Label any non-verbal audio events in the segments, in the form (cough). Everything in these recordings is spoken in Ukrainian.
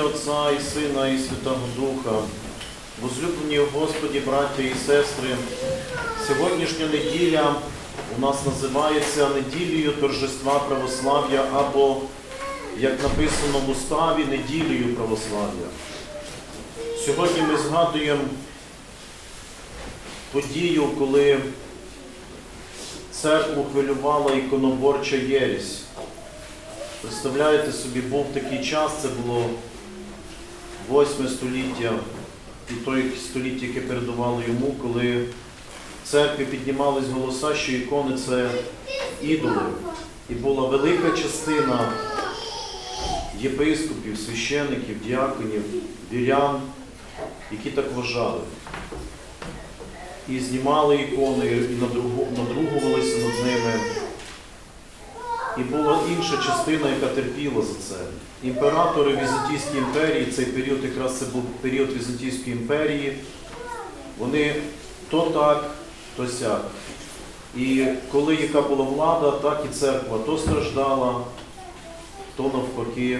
ім'я Отця і Сина, і Святого Духа, возлюблені Господі, браття і сестри, сьогоднішня неділя у нас називається неділею торжества православ'я або, як написано в уставі, неділею православ'я. Сьогодні ми згадуємо подію, коли церкву хвилювала іконоборча єресь. Представляєте собі, був такий час, це було 8 століття і той століття, яке передувало йому, коли в церкві піднімались голоса, що ікони це ідоли. І була велика частина єпископів, священиків, діаконів, вірян, які так вважали. І знімали ікони, і надругувалися над ними. І була інша частина, яка терпіла за це. Імператори Візантійської імперії, цей період якраз це був період Візантійської імперії, вони то так, то сяк. І коли яка була влада, так і церква то страждала, то навпаки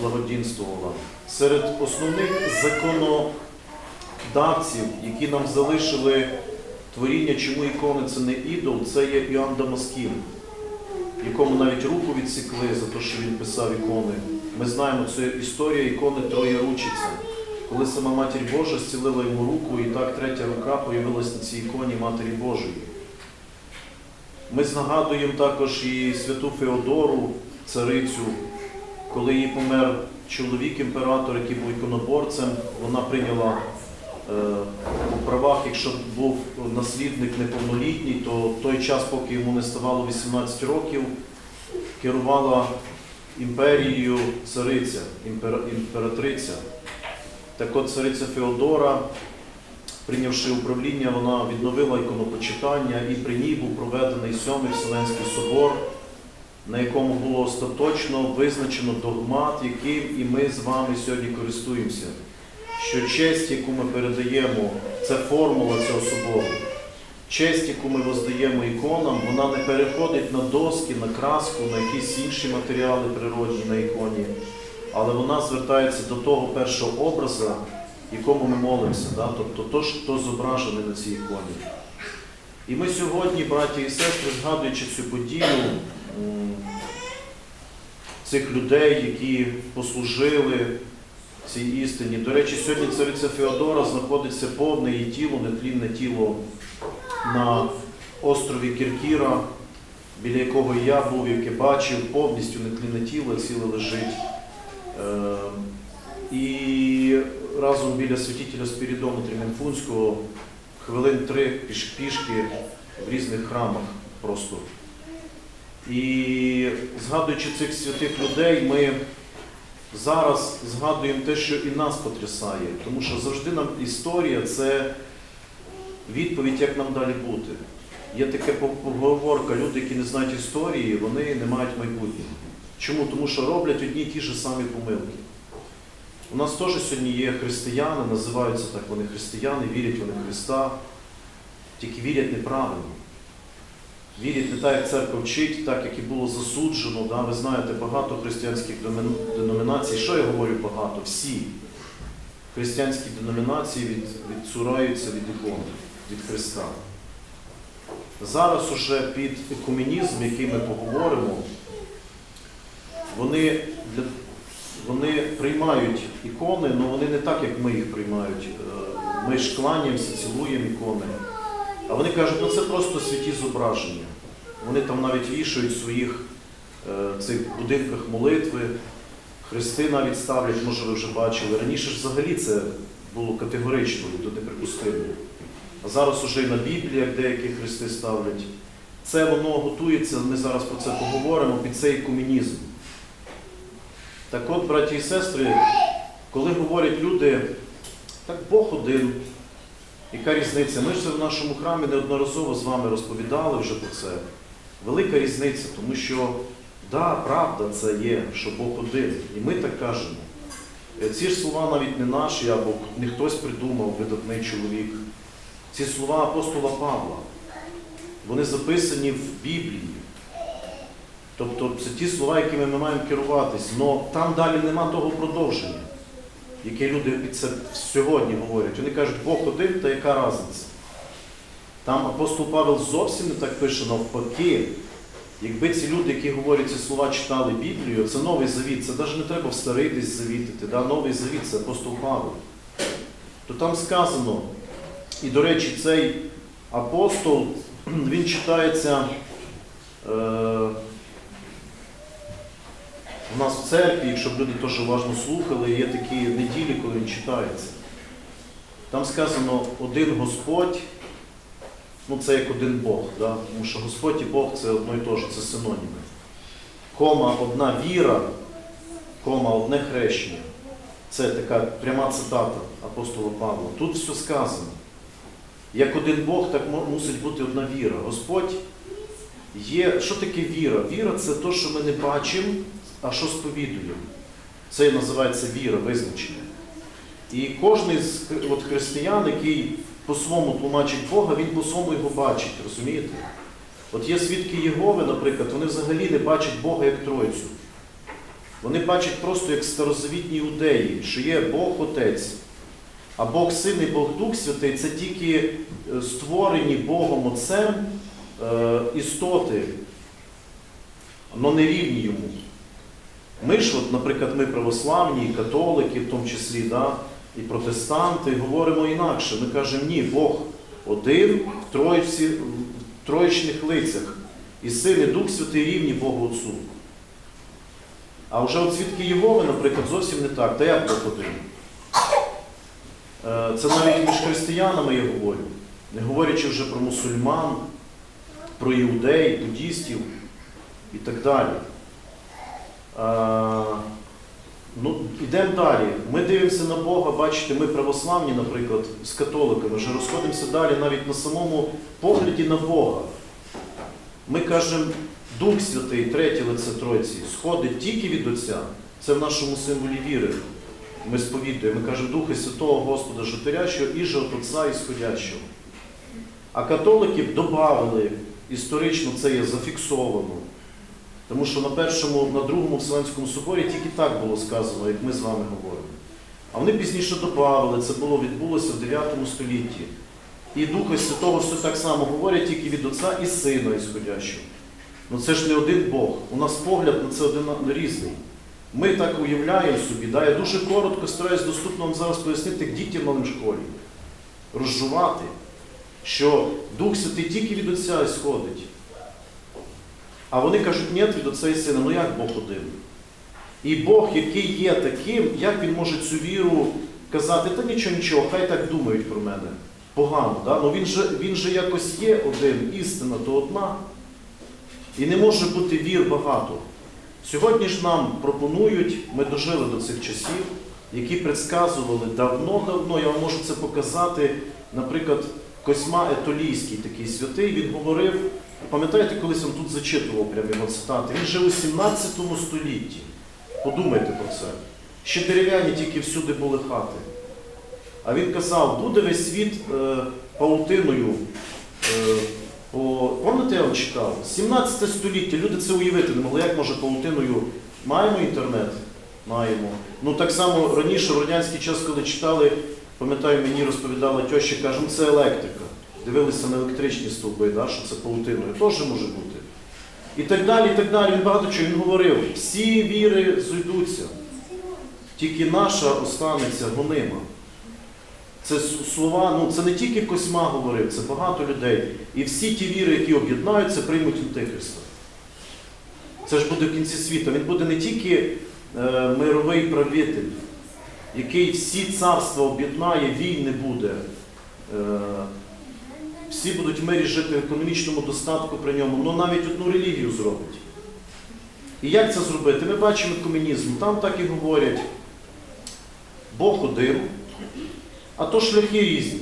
благодінствувала. Серед основних законодавців, які нам залишили творіння, чому ікони це не ідол, це є Іоанн Дамаскін якому навіть руку відсікли за те, що він писав ікони. Ми знаємо, це історія ікони Троєручиця. Коли сама Матір Божа зцілила йому руку, і так третя рука появилась на цій іконі Матері Божої. Ми згадуємо також і святу Феодору, царицю, коли їй помер чоловік імператор, який був іконоборцем, вона прийняла у правах, якщо був наслідник неповнолітній, то в той час, поки йому не ставало 18 років, керувала імперією цариця, імпера- імператриця. Так от цариця Феодора, прийнявши управління, вона відновила іконопочитання і при ній був проведений Сьомий Вселенський собор, на якому було остаточно визначено догмат, яким і ми з вами сьогодні користуємося що честь, яку ми передаємо, це формула цього собору. Честь, яку ми воздаємо іконам, вона не переходить на доски, на краску, на якісь інші матеріали природні на іконі, але вона звертається до того першого образу, якому ми молимося, да? тобто то, що зображений на цій іконі. І ми сьогодні, браті і сестри, згадуючи цю подію, цих людей, які послужили цій істині. До речі, сьогодні цариця Феодора знаходиться повне її тіло, нетлінне тіло на острові Кіркіра, біля якого я був, яке бачив, повністю нетлінне тіло, ціле лежить. Е, І разом біля святителя Спірідону Трімінфунського хвилин три пішки в різних храмах просто. І згадуючи цих святих людей, ми зараз згадуємо те, що і нас потрясає, тому що завжди нам історія це відповідь, як нам далі бути. Є така поговорка, люди, які не знають історії, вони не мають майбутнього. Чому? Тому що роблять одні й ті ж самі помилки. У нас теж сьогодні є християни, називаються так вони християни, вірять вони в Христа, тільки вірять неправильно. Вірять не так, як церква вчить, так, як і було засуджено. Да? Ви знаєте, багато християнських деномінацій. Що я говорю багато? Всі християнські деномінації від, відцураються від ікони, від Христа. Зараз уже під екуменізм, який ми поговоримо, вони, для, вони приймають ікони, але вони не так, як ми їх приймають. Е, Ми ж кланяємося, цілуємо ікони. А вони кажуть, ну це просто святі зображення. Вони там навіть вішають в своїх е, цих будинках молитви, хрести навіть ставлять, може ви вже бачили. Раніше ж взагалі це було категорично, то неприпустимо. А зараз уже і на Бібліях деякі хрести ставлять. Це воно готується, ми зараз про це поговоримо, під цей комунізм. Так от, браті і сестри, коли говорять люди, так Бог один, яка різниця? Ми ж це в нашому храмі неодноразово з вами розповідали вже про це. Велика різниця, тому що, да, правда це є, що Бог один. І ми так кажемо. Е, Ці ж слова навіть не наші, або не хтось придумав, видатний чоловік. Ці слова апостола Павла. Вони записані в Біблії. Тобто це ті слова, якими ми маємо керуватись. Але там далі нема того продовження. Яке люди це сьогодні говорять. Вони кажуть, Бог один, та яка різниця? Там апостол Павел зовсім не так пише навпаки. Якби ці люди, які говорять ці слова, читали Біблію, це новий завіт, це навіть не треба в старий десь завітити. Да? Новий завіт це апостол Павел. То там сказано, і до речі, цей апостол, (clears throat) він читається е, у нас в церкві, якщо б люди теж уважно слухали, є такі неділі, коли він читається. Там сказано один Господь, ну це як один Бог, да? тому що Господь і Бог це одно і те ж, це синоніми. Кома одна віра, кома одне хрещення. Це така пряма цитата апостола Павла. Тут все сказано. Як один Бог, так мусить бути одна віра. Господь є. Що таке віра? Віра це те, що ми не бачимо, а що сповідуємо. Це називається віра, визначення. І кожен з от християн, який по-своєму тлумачить Бога, він по-своєму його бачить, розумієте? От є свідки Єгови, наприклад, вони взагалі не бачать Бога як Тройцю. Вони бачать просто як старозавітні іудеї, що є Бог Отець, а Бог Син і Бог Дух Святий це тільки е, створені Богом Отцем е, істоти, але не рівні йому. Ми ж, от, наприклад, ми православні, і католики, в тому числі, да, і протестанти, говоримо інакше. Ми кажемо, ні, Бог один в троїці, в троєчних лицях. І Син і Дух Святий рівні Богу Отцу. А вже от свідки Єгови, наприклад, зовсім не так. Та як Бог один? Е, Це навіть між християнами я говорю, не говорячи вже про мусульман, про іудеїв, буддістів і так далі. Ну, йдемо далі. Ми дивимося на Бога, бачите, ми православні, наприклад, з католиками, вже розходимося далі навіть на самому погляді на Бога. Ми кажемо, Дух Святий, третє лице Тройці, сходить тільки від Отця. Це в нашому символі віри. Ми сповідуємо, ми кажемо Духа Святого Господа Житерящого і же от Отця Ісходящого. А католики б додали, історично це є зафіксовано. Тому що на першому, на другому Вселенському соборі тільки так було сказано, як ми з вами говоримо. А вони пізніше додали, це було відбулося в 9 столітті. І Духа Святого все так само говорять тільки від Отця і Сина Ісходящого. Ну це ж не один Бог. У нас погляд на це один різний. Ми так уявляємо собі, да? я дуже коротко стараюсь доступно вам зараз пояснити, як дітям малим школі. Розжувати, що Дух Святий тільки від Отця сходить. А вони кажуть, ні, від Отця Сина, ну як Бог один? І Бог, який є таким, як він може цю віру казати, та нічого, нічого, хай так думають про мене. Погано, да? ну він же, він же якось є один, істина то одна. І не може бути вір багато. Сьогодні ж нам пропонують, ми дожили до цих часів, які предсказували давно-давно, я вам можу це показати, наприклад, Косьма Етолійський, такий святий, він говорив, пам'ятаєте, колись він тут зачитував прямо його цитати, він жив у 17 столітті. Подумайте про це. Ще дерев'яні тільки всюди були хати. А він казав, буде весь світ е, паутиною. Е, по... Пам'ятаєте, я вам читав? 17 століття, люди це уявити не могли, як може паутиною. Маємо інтернет? Маємо. Ну так само раніше, в радянський час, коли читали, пам'ятаю, мені розповідала теща, каже, ну це електрика. Дивилися на електричні стовби, да, що це паутиною. Теж може бути. І так далі, і так далі. Він багато чого він говорив. Всі віри зійдуться. Тільки наша останеться гонима. Це слова, ну це не тільки Косьма говорив, це багато людей. І всі ті віри, які об'єднаються, приймуть Антихриста. Це ж буде в кінці світу. Він буде не тільки е, мировий правитель, який всі царства об'єднає, війн не буде. Е, всі будуть в мирі жити в економічному достатку при ньому, ну навіть одну релігію зробить. І як це зробити? Ми бачимо комунізм, там так і говорять. Бог один, а то шляхи різні.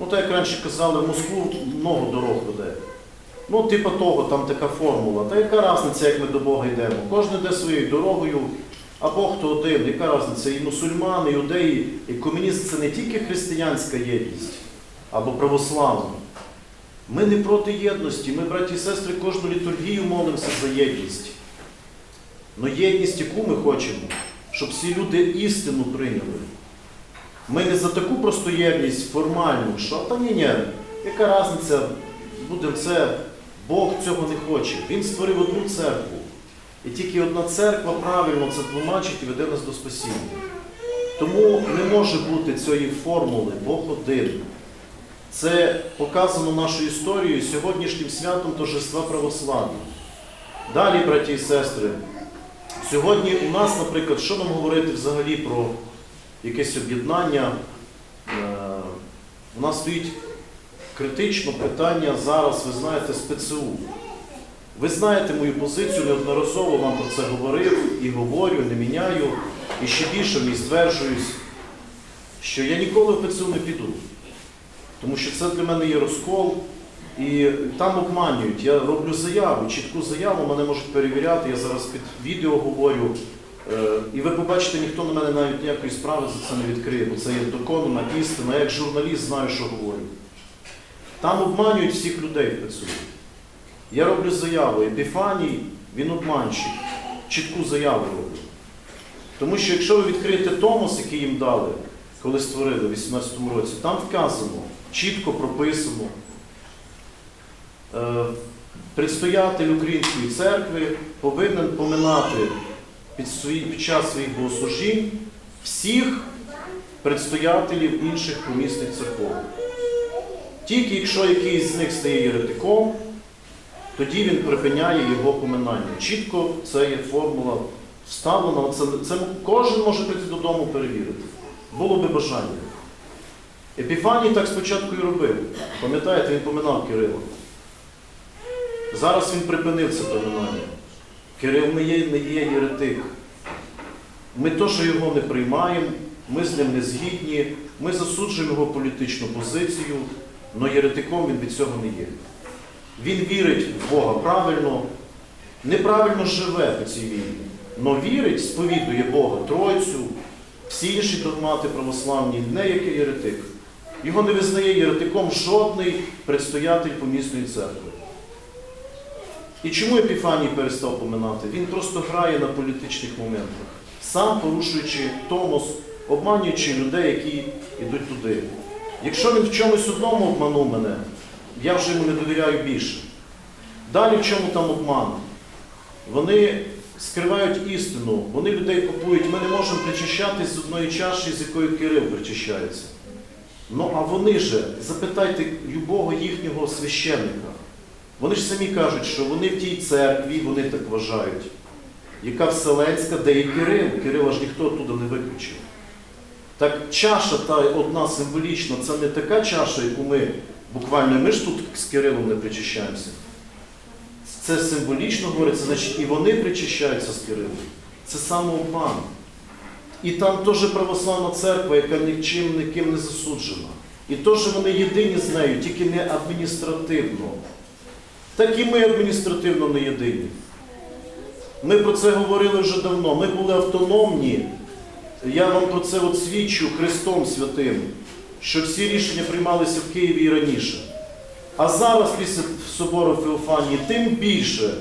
Ну, так як раніше казали, в Москву много дорог веде. Ну, типа того, там така формула. Та яка різниця, як ми до Бога йдемо? Кожен йде своєю дорогою, а Бог то один, яка різниця? І мусульмани, і іудеї, і комунізм це не тільки християнська єдність або православна. Ми не проти єдності. Ми, браті і сестри, кожну літургію молимося за єдність. Но єдність, яку ми хочемо, щоб всі люди істину прийняли. Ми не за таку просто єдність формальну, що та ні, ні, яка різниця, будемо це, Бог цього не хоче. Він створив одну церкву. І тільки одна церква правильно це тлумачить і веде нас до спасіння. Тому не може бути цієї формули Бог один. Це показано нашою історією сьогоднішнім святом торжества православ'я. Далі, браті і сестри, сьогодні у нас, наприклад, що нам говорити взагалі про якесь об'єднання? Е, У нас стоїть критично питання зараз, ви знаєте, з ПЦУ. Ви знаєте мою позицію, неодноразово вам про це говорив і говорю, не міняю. І ще більше мені стверджуюсь, що я ніколи в ПЦУ не піду. Тому що це для мене є розкол, і там обманюють. Я роблю заяву, чітку заяву, мене можуть перевіряти, я зараз під відео говорю. Е, І ви побачите, ніхто на мене навіть ніякої справи за це не відкриє, бо це є доконана істина. Я як журналіст знаю, що говорю. Там обманюють всіх людей ПЦУ. Я роблю заяву. Епіфаній, він обманщик. Чітку заяву роблю. Тому що якщо ви відкриєте Томос, який їм дали, коли створили в 18-му році, там вказано, чітко прописано. Е, Предстоятель Української церкви повинен поминати під, свої, під час своїх богослужінь всіх предстоятелів інших помісних церков. Тільки якщо якийсь з них стає єретиком, тоді він припиняє його поминання. Чітко це є формула вставлена. Це, це кожен може прийти додому перевірити. Було би бажання. Епіфаній так спочатку і робив. Пам'ятаєте, він поминав Кирила. Зараз він припинив це поминання. Кирил не є, не є єретик. Ми теж його не приймаємо, ми з ним не згідні, ми засуджуємо його політичну позицію, але єретиком він від цього не є. Він вірить в Бога правильно, неправильно живе по цій війні, але вірить, сповідує Бога Тройцю, всі інші догмати православні, не як єретик. Його не визнає єретиком жодний предстоятель помісної церкви. І чому Епіфаній перестав поминати? Він просто грає на політичних моментах, сам порушуючи томос, обманюючи людей, які йдуть туди. Якщо він в чомусь одному обманув мене, я вже йому не довіряю більше. Далі в чому там обман? Вони скривають істину, вони людей купують, ми не можемо причащатись з одної чаші, з якої Кирил причащається. Ну а вони же, запитайте любого їхнього священника. Вони ж самі кажуть, що вони в тій церкві, вони так вважають, яка вселенська, де і Кирил. Кирила ж ніхто туди не виключив. Так чаша та одна символічна, це не така чаша, яку ми буквально ми ж тут з Кирилом не причащаємося. Це символічно говориться, значить і вони причащаються з Кирилом. Це самообман. І там теж православна церква, яка нічим ніким не засуджена. І теж вони єдині з нею, тільки не адміністративно. Так і ми адміністративно не єдині. Ми про це говорили вже давно. Ми були автономні. Я вам про це от свідчу Христом Святим, що всі рішення приймалися в Києві і раніше. А зараз, після собору Феофанії, тим більше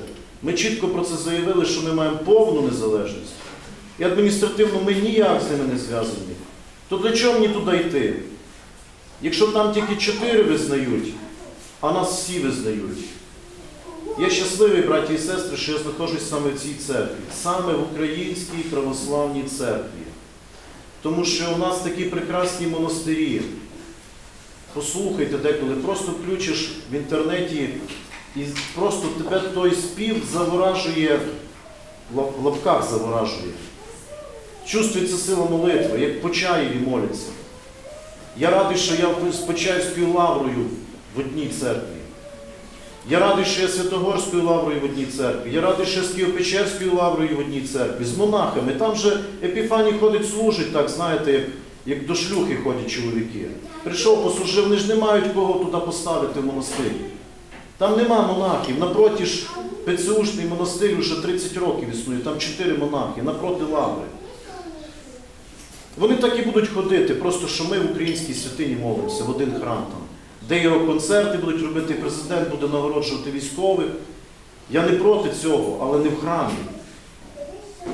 ми чітко про це заявили, що ми маємо повну незалежність. І адміністративно ми ніяк з ними не зв'язані. То для чого мені туди йти? Якщо там тільки чотири визнають, а нас всі визнають. Я щасливий, браті і сестри, що я знаходжусь саме в цій церкві, саме в Українській православній церкві. Тому що у нас такі прекрасні монастирі. Послухайте деколи, просто включиш в інтернеті і просто тебе той спів заворажує, в лапках заворажує. Чувствується сила молитви, як по чаєві моляться. Я радий, що я з Почаївською лаврою в одній церкві. Я радий, що я Святогорською лаврою в одній церкві. Я радий, що я з Києво-Печерською лаврою в одній церкві, з монахами. Там же Епіфаній ходить, служить, так, знаєте, як, як до шлюхи ходять чоловіки. Прийшов, послужив, вони ж не мають кого туди поставити в монастир. Там нема монахів. Напроти ж ПЦУшний монастир вже 30 років існує, там 4 монахи, напроти лаври. Вони так і будуть ходити, просто що ми в українській святині молимося в один храм там, де його концерти будуть робити, президент буде нагороджувати військових. Я не проти цього, але не в храмі.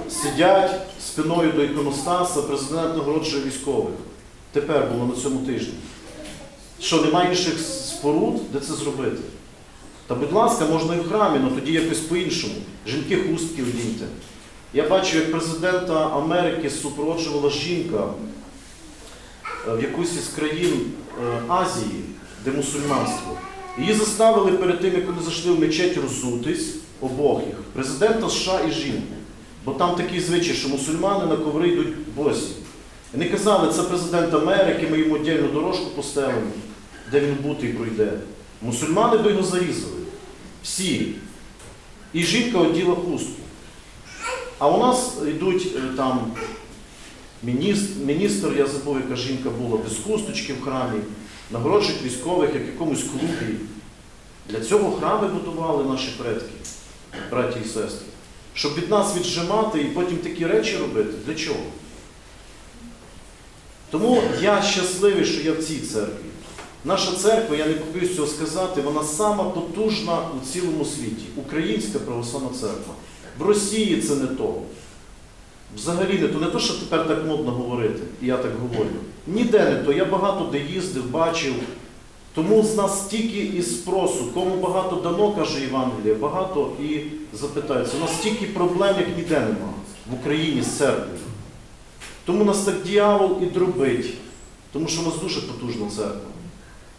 Сидять спиною до іконостаса, президент нагороджує військових. Тепер було на цьому тижні. Що, немає інших споруд, де це зробити? Та, будь ласка, можна і в храмі, але тоді якось по-іншому. Жінки хустки одіньте. Я бачив, як президента Америки супроводжувала жінка е, в якусь із країн е, Азії, де мусульманство. Її заставили перед тим, як вони зайшли в мечеть роззутись, обох їх, президента США і жінку. Бо там такий звичай, що мусульмани на коври йдуть босі. І не казали, це президент Америки, ми йому дільну дорожку поставимо, де він бути і пройде. Мусульмани би його зарізали. Всі. І жінка оділа хустку. А у нас йдуть е, там міністр, я забув, яка жінка була, без хусточки в храмі, нагороджують військових, як якомусь клубі. Для цього храми будували наші предки, браті і сестри. Щоб від нас віджимати і потім такі речі робити. Для чого? Тому я щасливий, що я в цій церкві. Наша церква, я не побоюсь цього сказати, вона сама потужна у цілому світі. Українська православна церква. В Росії це не то. Взагалі не то, не то, що тепер так модно говорити, і я так говорю. Ніде не то. Я багато де їздив, бачив. Тому з нас стільки і спросу, кому багато дано, каже Євангеліє, багато і запитаються. У нас стільки проблем, як ніде нема в Україні з церквою. Тому нас так дьявол і дробить, тому що у нас дуже потужна церква.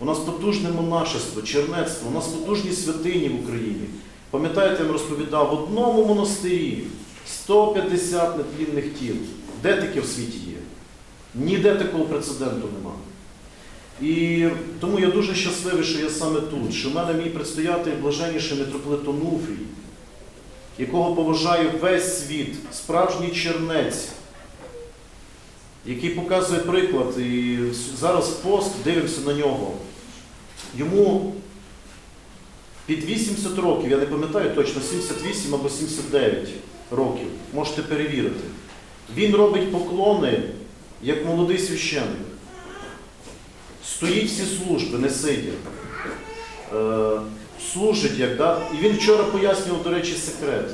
У нас потужне монашество, чернецтво, у нас потужні святині в Україні. Пам'ятаєте, я вам розповідав, в одному монастирі 150 нетлінних тіл. Де таке в світі є? Ніде такого прецеденту нема. І тому я дуже щасливий, що я саме тут, що в мене мій предстоятель блаженніший митрополит Онуфрій, якого поважає весь світ, справжній чернець, який показує приклад. І зараз пост дивимося на нього. Йому під 80 років, я не пам'ятаю точно, 78 або 79 років, можете перевірити. Він робить поклони як молодий священник. Стоїть всі служби, не сидя. Е, служить як, да? І він вчора пояснював, до речі, секрет.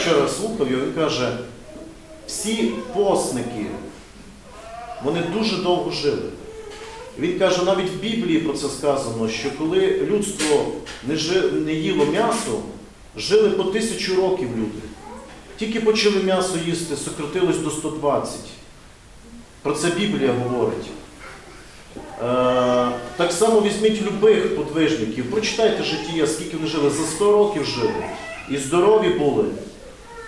Вчора слухав його, він каже, всі посники, вони дуже довго жили. Він каже, навіть в Біблії про це сказано, що коли людство не, жи, не їло м'ясо, жили по тисячу років люди. Тільки почали м'ясо їсти, сократилось до 120. Про це Біблія говорить. Е, так само візьміть любих подвижників, прочитайте життя, скільки вони жили, за 100 років жили. І здорові були.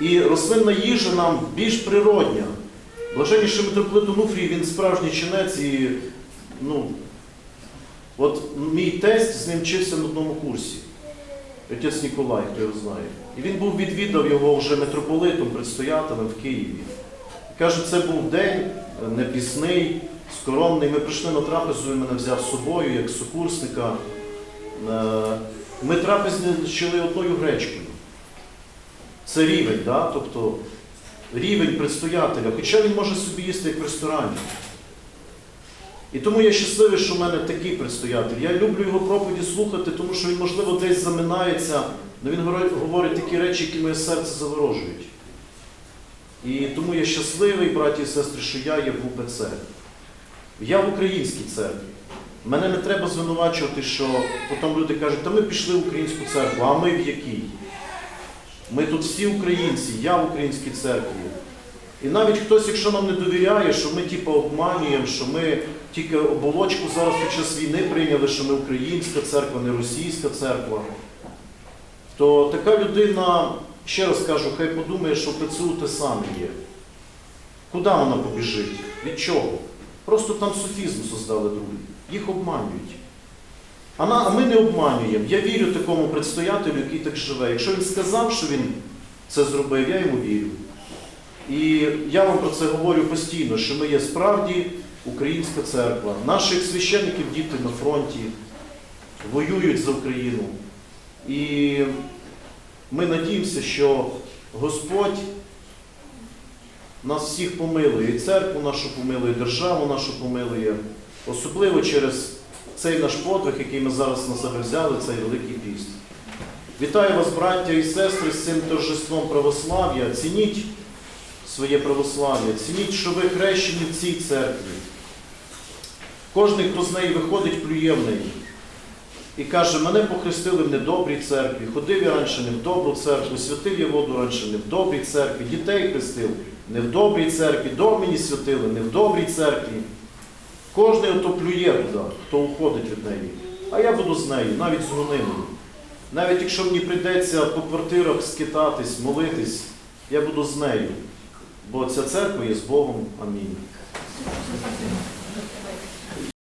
І рослинна їжа нам більш природня. Блаженніший митрополит Онуфрій, він справжній чинець і ну, от мій тесть з ним вчився на одному курсі. Отець Ніколай, хто його знає. І він був відвідав його вже митрополитом, предстоятелем в Києві. Каже, це був день непісний, скоромний. Ми прийшли на трапезу, він мене взяв з собою як сокурсника. Е, Ми трапезничали одною гречкою. Це рівень, да? тобто рівень предстоятеля, хоча він може собі їсти як в ресторані. І тому я щасливий, що в мене такий предстоятель. Я люблю його проповіді слухати, тому що він, можливо, десь заминається, але він говорить такі речі, які моє серце заворожують. І тому я щасливий, браті і сестри, що я є в УПЦ. Я в українській церкві. Мене не треба звинувачувати, що потім люди кажуть, та ми пішли в українську церкву, а ми в якій? Ми тут всі українці, я в українській церкві. І навіть хтось, якщо нам не довіряє, що ми типу, обманюємо, що ми тільки оболочку зараз під час війни прийняли, що ми українська церква, не російська церква, то така людина, ще раз кажу, хай подумає, що в ПЦУ те саме є. Куди вона побіжить? Від чого? Просто там софізм создали другий. Їх обманюють. А ми не обманюємо. Я вірю такому предстоятелю, який так живе. Якщо він сказав, що він це зробив, я йому вірю. І я вам про це говорю постійно, що ми є справді українська церква. Наших священників діти на фронті воюють за Україну. І ми надіємося, що Господь нас всіх помилує, і церкву нашу помилує, і державу нашу помилує, особливо через цей наш подвиг, який ми зараз на себе взяли, цей Великий Піст. Вітаю вас, браття і сестри, з цим торжеством православ'я. Цініть своє православ'я, цініть, що ви хрещені в цій церкві. Кожний, хто з неї виходить, плює в неї. І каже, мене похрестили в недобрій церкві, ходив я раніше не в добру церкву, святив я воду раніше не в добрій церкві, дітей хрестив не в добрій церкві, дом мені святили не в добрій церкві. Кожний ото плює туди, хто уходить від неї. А я буду з нею, навіть з гониною. Навіть якщо мені прийдеться по квартирах скитатись, молитись, я буду з нею. Бо ця церква є з Богом. Амінь.